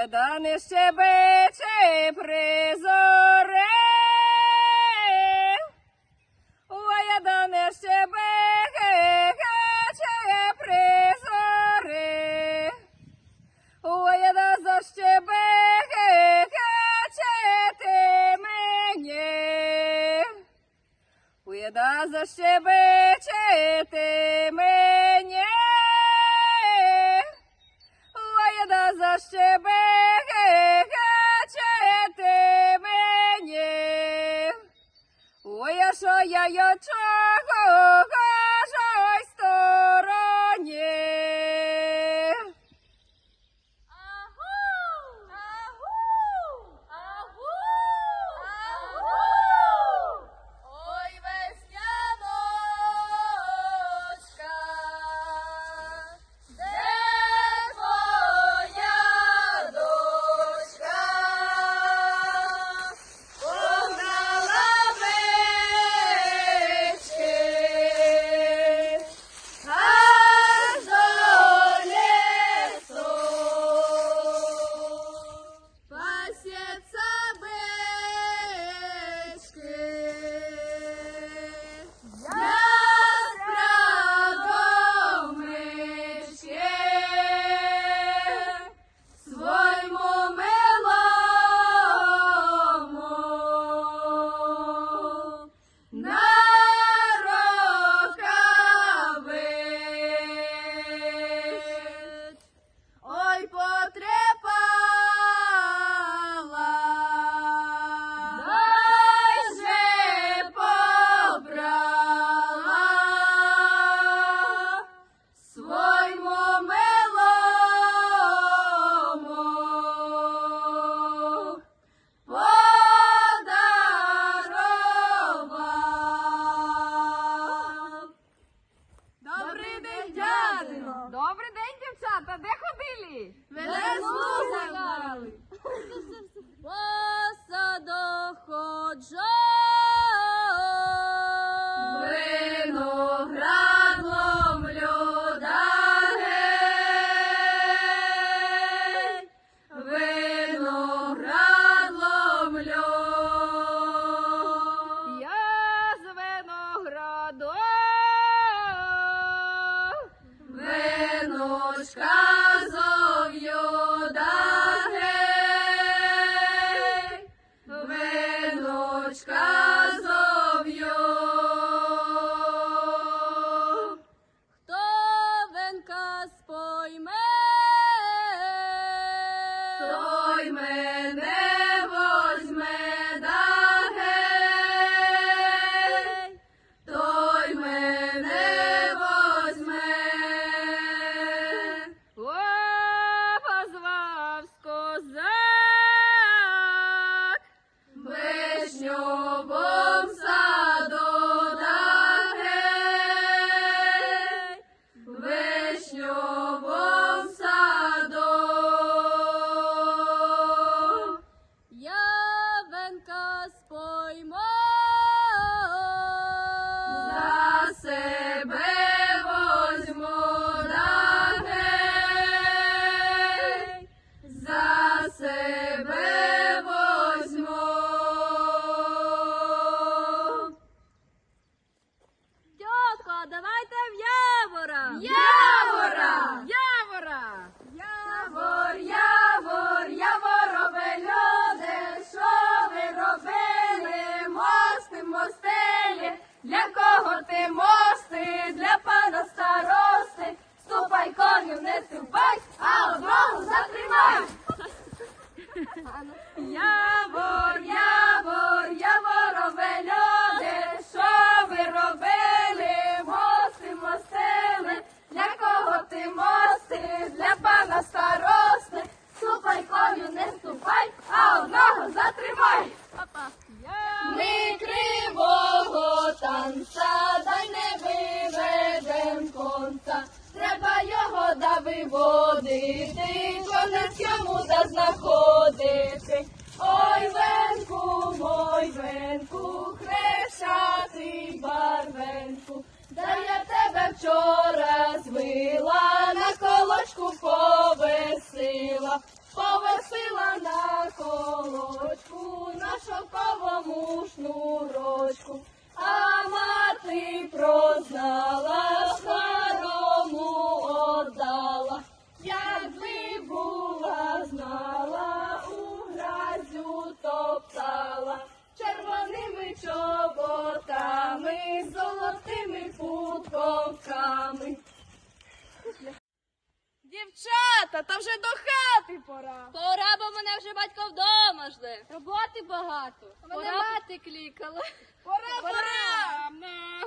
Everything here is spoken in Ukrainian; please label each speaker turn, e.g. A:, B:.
A: Уядане щебече призоре. Уядане щебече призоре. Уяда за щебече ти мені. Уяда за щебече мені. Уяда за щебече мені. Ой, а що я я чого кажу
B: дівчата, де ходили? Веселу загнали. По садах man. давайте в явора! Явора! Явора!
A: Явор, явор, яворове люди, що
B: ви робили, мости, мостелі, для кого ти мов? Ми кривого
A: танця, дай не
B: виведем конца. Треба його да виводити, конець йому да знаходити. Ой, венку, мой венку, хрещатий
A: барвенку. Да я
B: тебе вчора звила, на колочку повесила, повесила на шовковому шнурочку, а мати прознала, старому отдала, якби була знала, у грязю топтала, червоними чоботами, золотими путковками.
A: Дівчата, та вже до хати пора.
B: Пора, бо мене вже батько вдома жде.
A: Роботи багато.
B: Пора мати клікала.
A: Пора, пора. На